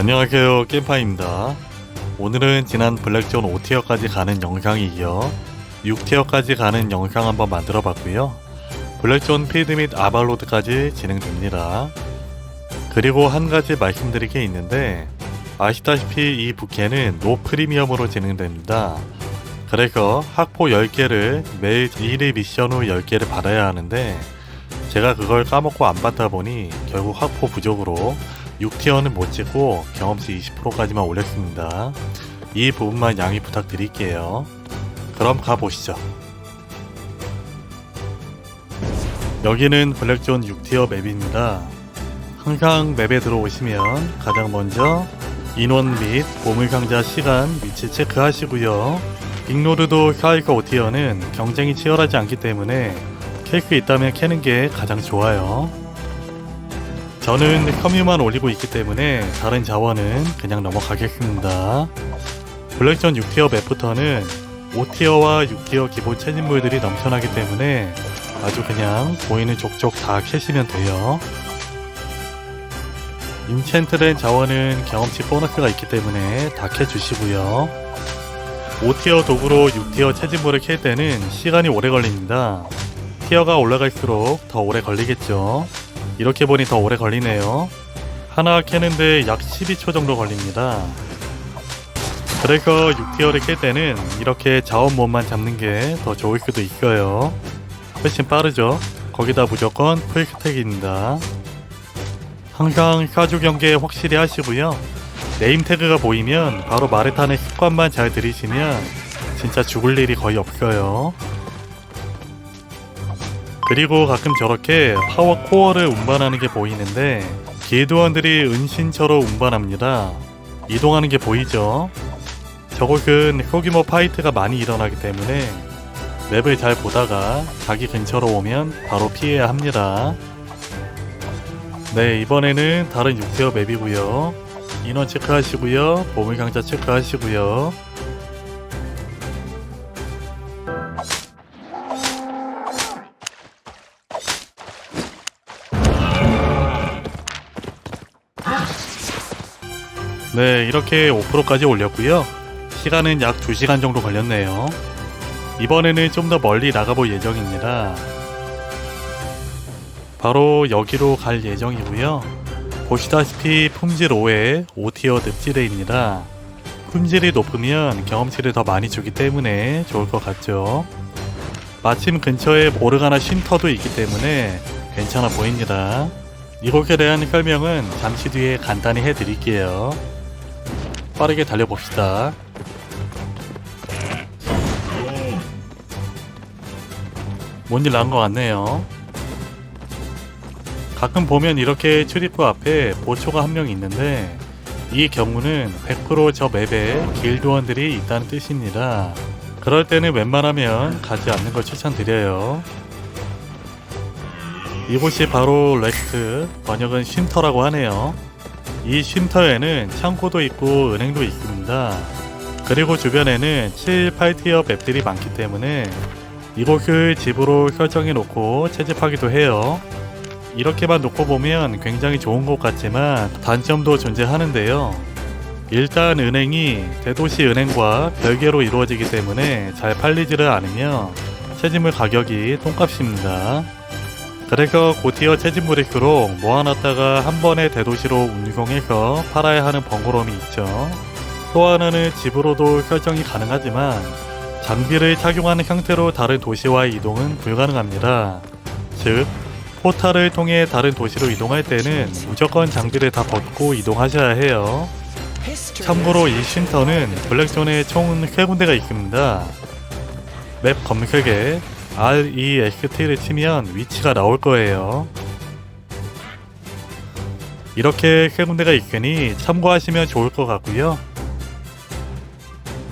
안녕하세요 게임파입니다. 오늘은 지난 블랙존 5티어까지 가는 영상에 이어 6티어까지 가는 영상 한번 만들어 봤고요. 블랙존 필드 및 아발로드까지 진행됩니다. 그리고 한 가지 말씀드릴 게 있는데 아시다시피 이 부캐는 노 프리미엄으로 진행됩니다. 그래서 학포 10개를 매일 1일 미션 후 10개를 받아야 하는데 제가 그걸 까먹고 안 받다 보니 결국 학포 부족으로 6티어는 못 찍고 경험치 20%까지만 올렸습니다. 이 부분만 양해 부탁드릴게요. 그럼 가보시죠. 여기는 블랙존 6티어 맵입니다. 항상 맵에 들어오시면 가장 먼저 인원 및 보물상자 시간 위치 체크하시고요. 빅노르도 샤이커 5티어는 경쟁이 치열하지 않기 때문에 케이크 있다면 캐는 게 가장 좋아요. 저는 섬유만 올리고 있기 때문에 다른 자원은 그냥 넘어가겠습니다. 블랙전 6티어 맵부터는 5티어와 6티어 기본 체진물들이 넘쳐나기 때문에 아주 그냥 보이는 족족 다 캐시면 돼요. 인챈트된 자원은 경험치 보너스가 있기 때문에 다 캐주시고요. 5티어 도구로 6티어 체진물을 캘 때는 시간이 오래 걸립니다. 티어가 올라갈수록 더 오래 걸리겠죠. 이렇게 보니 더 오래 걸리네요. 하나 캐는데 약 12초 정도 걸립니다. 그래서 6티어를 깰 때는 이렇게 자원몸만 잡는 게 더 좋을 수도 있어요. 훨씬 빠르죠? 거기다 무조건 풀스택입니다. 항상 사주 경계 확실히 하시고요. 네임 태그가 보이면 바로 마르탄의 습관만 잘 들이시면 진짜 죽을 일이 거의 없어요. 그리고 가끔 저렇게 파워 코어를 운반하는 게 보이는데 길드원들이 은신처로 운반합니다. 이동하는 게 보이죠? 저곳은 소규모 파이트가 많이 일어나기 때문에 맵을 잘 보다가 자기 근처로 오면 바로 피해야 합니다. 네, 이번에는 다른 6티어 맵이고요. 인원 체크하시고요. 보물 강자 체크하시고요. 네, 이렇게 5%까지 올렸고요. 시간은 약 2시간 정도 걸렸네요. 이번에는 좀 더 멀리 나가볼 예정입니다. 바로 여기로 갈 예정이고요. 보시다시피 품질 5에 5티어 늪지대입니다. 품질이 높으면 경험치를 더 많이 주기 때문에 좋을 것 같죠. 마침 근처에 모르가나 쉼터도 있기 때문에 괜찮아 보입니다. 이곳에 대한 설명은 잠시 뒤에 간단히 해드릴게요. 빠르게 달려봅시다. 뭔일 난 것 같네요. 가끔 보면 이렇게 출입구 앞에 보초가 한 명 있는데 이 경우는 100%저 맵에 길드원들이 있다는 뜻입니다. 그럴 때는 웬만하면 가지 않는 걸 추천드려요. 이곳이 바로 렉스, 번역은 쉼터라고 하네요. 이 쉼터에는 창고도 있고 은행도 있습니다. 그리고 주변에는 7, 8티어 맵들이 많기 때문에 이곳을 집으로 설정해 놓고 채집하기도 해요. 이렇게만 놓고 보면 굉장히 좋은 것 같지만 단점도 존재하는데요. 일단 은행이 대도시 은행과 별개로 이루어지기 때문에 잘 팔리지를 않으며 채집물 가격이 똥값입니다. 그래서 고티어 채집물일수록 모아놨다가 한 번에 대도시로 운송해서 팔아야 하는 번거로움이 있죠. 또 하나는 집으로도 설정이 가능하지만 장비를 착용하는 형태로 다른 도시와의 이동은 불가능합니다. 즉, 포탈을 통해 다른 도시로 이동할 때는 무조건 장비를 다 벗고 이동하셔야 해요. 참고로 이 쉼터는 블랙존에 총 3군데가 있습니다. 맵 검색에 REXT를 치면 위치가 나올 거예요. 이렇게 세 군데가 있으니 참고하시면 좋을 것 같고요.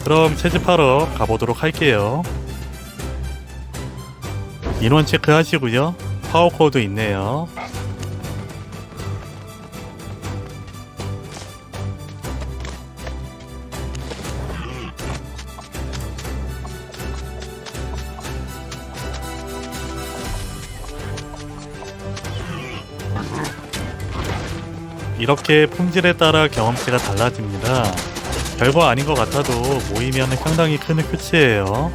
그럼 채집하러 가보도록 할게요. 인원 체크하시고요. 파워코어도 있네요. 이렇게 품질에 따라 경험치가 달라집니다. 별거 아닌 것 같아도 모이면 상당히 큰 끝이에요.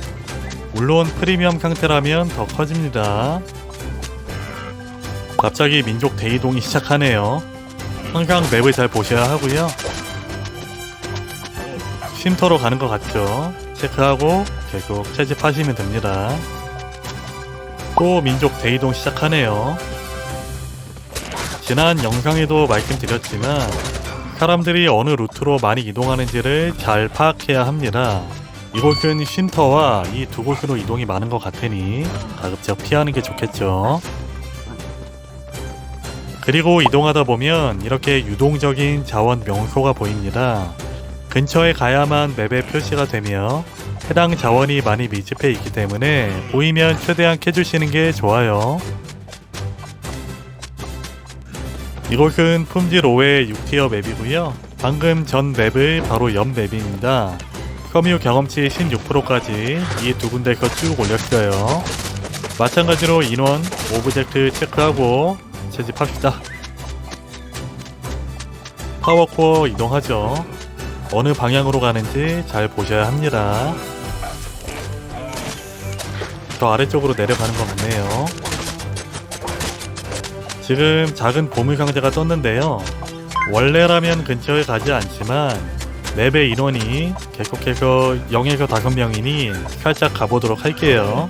물론 프리미엄 상태라면 더 커집니다. 갑자기 민족 대이동이 시작하네요. 항상 맵을 잘 보셔야 하고요. 쉼터로 가는 것 같죠? 체크하고 계속 채집하시면 됩니다. 또 민족 대이동 시작하네요. 지난 영상에도 말씀드렸지만 사람들이 어느 루트로 많이 이동하는지를 잘 파악해야 합니다. 이곳은 쉼터와 이 두 곳으로 이동이 많은 것 같으니 가급적 피하는 게 좋겠죠. 그리고 이동하다 보면 이렇게 유동적인 자원 명소가 보입니다. 근처에 가야만 맵에 표시가 되며 해당 자원이 많이 밀집해 있기 때문에 보이면 최대한 캐주시는 게 좋아요. 이곳은 품질 5의 6티어 맵이고요. 방금 전 맵을 바로 옆 맵입니다. 커뮤 경험치 16%까지 이 두 군데서 쭉 올렸어요. 마찬가지로 인원, 오브젝트 체크하고 채집합시다. 파워코어 이동하죠. 어느 방향으로 가는지 잘 보셔야 합니다. 더 아래쪽으로 내려가는 것 같네요. 지금 작은 보물 상자가 떴는데요. 원래라면 근처에 가지 않지만 맵의 인원이 계속해서 0에서 5명이니 살짝 가보도록 할게요.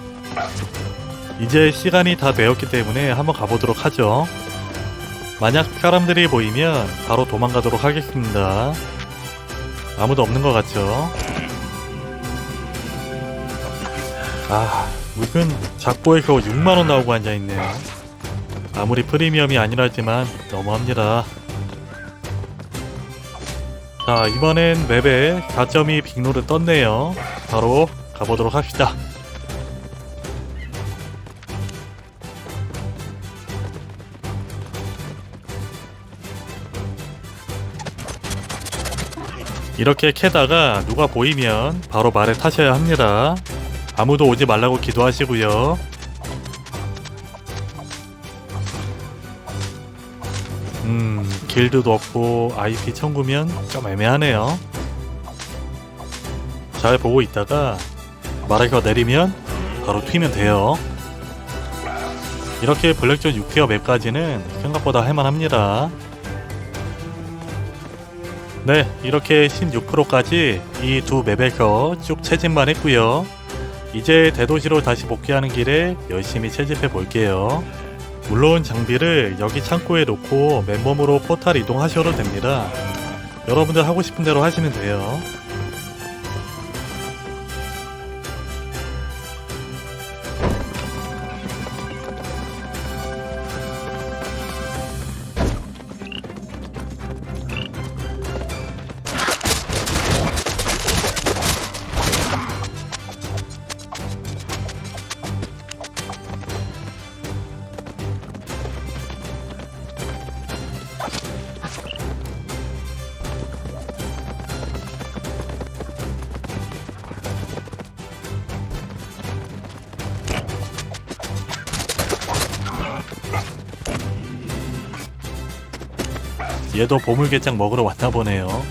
이제 시간이 다 되었기 때문에 한번 가보도록 하죠. 만약 사람들이 보이면 바로 도망가도록 하겠습니다. 아무도 없는 것 같죠? 아, 무슨 작고에서 6만원 나오고 앉아있네요. 아무리 프리미엄이 아니라지만 너무합니다. 자, 이번엔 맵에 4.2 빅노를 떴네요. 바로 가보도록 합시다. 이렇게 캐다가 누가 보이면 바로 말에 타셔야 합니다. 아무도 오지 말라고 기도하시고요. 길드도 없고 IP 청구면 좀 애매하네요. 잘 보고 있다가 말에서 내리면 바로 튀면 돼요. 이렇게 블랙존 6티어 맵까지는 생각보다 할만합니다. 네, 이렇게 16%까지 이 두 맵에서 쭉 채집만 했고요. 이제 대도시로 다시 복귀하는 길에 열심히 채집해 볼게요. 물론 장비를 여기 창고에 놓고 맨몸으로 포탈 이동하셔도 됩니다. 여러분들 하고 싶은 대로 하시면 돼요. 얘도 보물게장 먹으러 왔나 보네요.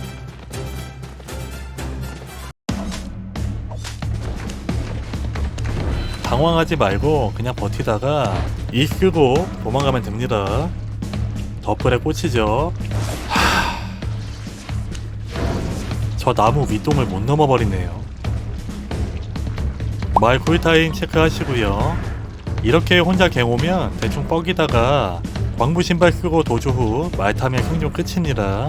당황하지 말고 그냥 버티다가 이 끄고 도망가면 됩니다. 더플에 꽂히죠. 하... 저 나무 밑동을 못 넘어버리네요. 말 쿨타임 체크하시고요. 이렇게 혼자 갱오면 대충 뻑이다가 광부 신발 쓰고 도주 후 말 타면 생존 끝입니다.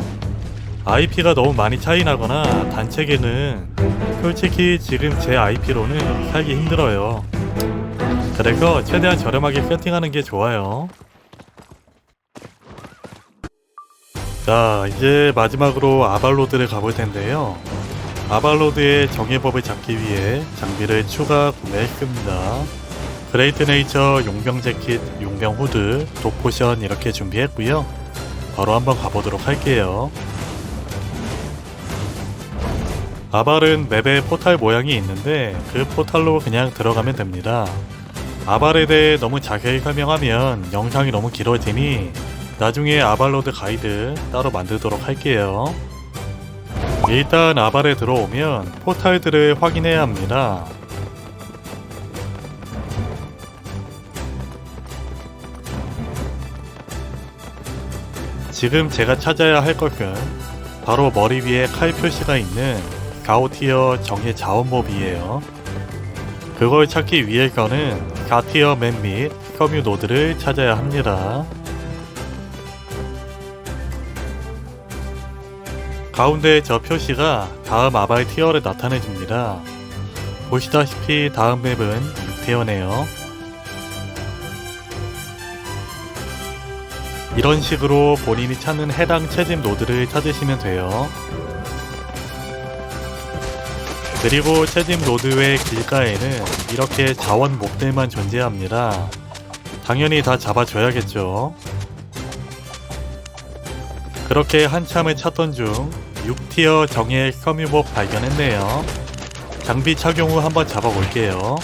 IP가 너무 많이 차이 나거나 단체계는 솔직히 지금 제 IP로는 살기 힘들어요. 그래서 최대한 저렴하게 세팅하는 게 좋아요. 자, 이제 마지막으로 아발로드를 가볼 텐데요. 아발로드의 정예법을 잡기 위해 장비를 추가 구매했습니다. 그레이트 네이처 용병 재킷, 용병 후드, 독포션 이렇게 준비했고요. 바로 한번 가보도록 할게요. 아발은 맵에 포탈 모양이 있는데 그 포탈로 그냥 들어가면 됩니다. 아발에 대해 너무 자세히 설명하면 영상이 너무 길어지니 나중에 아발로드 가이드 따로 만들도록 할게요. 일단 아발에 들어오면 포탈들을 확인해야 합니다. 지금 제가 찾아야 할 것은 바로 머리 위에 칼 표시가 있는 가오티어 정예 자원몹이에요. 그걸 찾기 위해서는 가티어 맨 및 커뮤 노드를 찾아야 합니다. 가운데 저 표시가 다음 아바이 티어를 나타내줍니다. 보시다시피 다음 맵은 6티어네요. 이런 식으로 본인이 찾는 해당 채집 노드를 찾으시면 돼요. 그리고 채집 노드 외 길가에는 이렇게 자원 몹들만 존재합니다. 당연히 다 잡아줘야겠죠. 그렇게 한참을 찾던 중 6티어 정예 커뮤몹 발견했네요. 장비 착용 후 한번 잡아볼게요.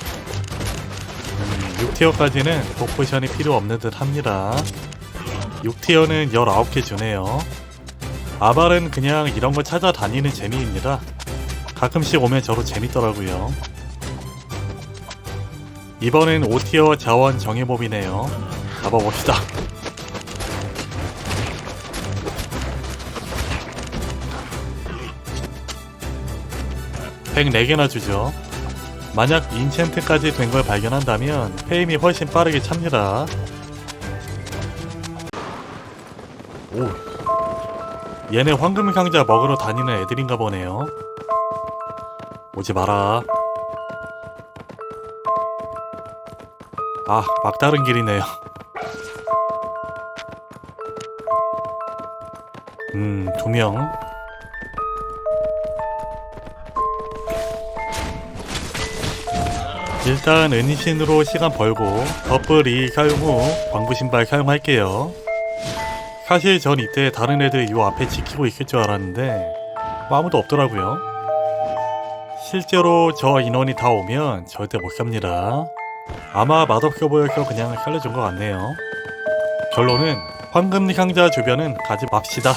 음, 6티어까지는 복포션이 필요 없는 듯 합니다. 6티어는 19개 주네요. 아발은 그냥 이런 거 찾아다니는 재미입니다. 가끔씩 오면 저도 재밌더라고요. 이번엔 5티어 자원 정예몹이네요. 잡아봅시다. 백 4개나 주죠. 만약 인챈트까지 된 걸 발견한다면 페임이 훨씬 빠르게 찹니다. 오. 얘네 황금 강자 먹으러 다니는 애들인가 보네요. 오지 마라. 아, 막다른 길이네요. 음, 두 명. 일단 은신으로 시간 벌고 리 사용 후 광부 신발 사용할게요. 사실 전 이때 다른 애들 요 앞에 지키고 있을 줄 알았는데 뭐 아무도 없더라고요. 실제로 저 인원이 다 오면 절대 못 갑니다. 아마 맛없게 보여서 그냥 살려준 것 같네요. 결론은 황금 상자 주변은 가지 맙시다.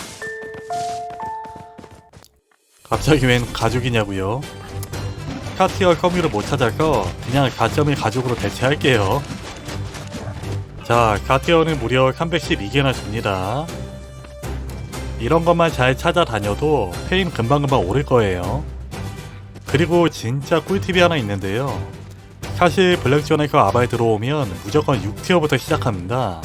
갑자기 웬 가죽이냐고요? 카티어 커뮤를 못 찾아서 그냥 가점의 가죽으로 대체할게요. 자, 가티어는 무려 312개나 줍니다. 이런 것만 잘 찾아다녀도 페인 금방금방 오를 거예요. 그리고 진짜 꿀팁이 하나 있는데요. 사실 블랙존에서 아바에 들어오면 무조건 6티어부터 시작합니다.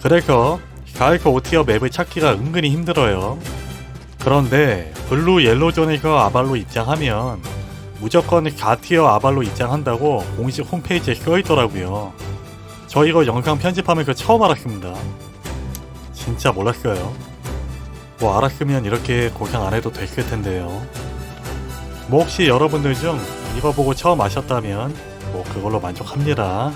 그래서 가을거 5티어 맵을 찾기가 은근히 힘들어요. 그런데 블루 옐로존에서 아발로 입장하면 무조건 4티어 아발로 입장한다고 공식 홈페이지에 써있더라고요. 저 이거 영상 편집하면서 처음 알았습니다. 진짜 몰랐어요. 뭐 알았으면 이렇게 고생 안 해도 됐을 텐데요. 뭐 혹시 여러분들 중 이거 보고 처음 아셨다면 뭐 그걸로 만족합니다.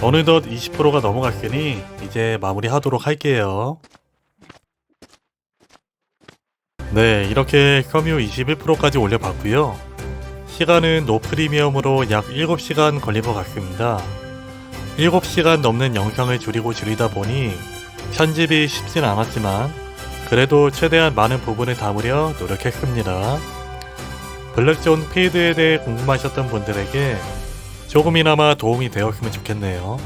어느덧 20%가 넘어갔으니 이제 마무리하도록 할게요. 네, 이렇게 커뮤 21%까지 올려봤고요. 시간은 노 프리미엄으로 약 7시간 걸린 것 같습니다. 7시간 넘는 영상을 줄이고 줄이다 보니 편집이 쉽진 않았지만 그래도 최대한 많은 부분을 담으려 노력했습니다. 블랙존 페이드에 대해 궁금하셨던 분들에게 조금이나마 도움이 되었으면 좋겠네요.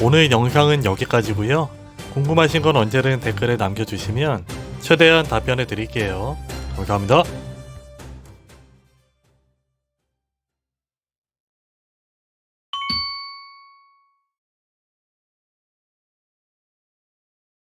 오늘 영상은 여기까지고요. 궁금하신 건 언제든 댓글에 남겨주시면 최대한 답변해 드릴게요. 감사합니다.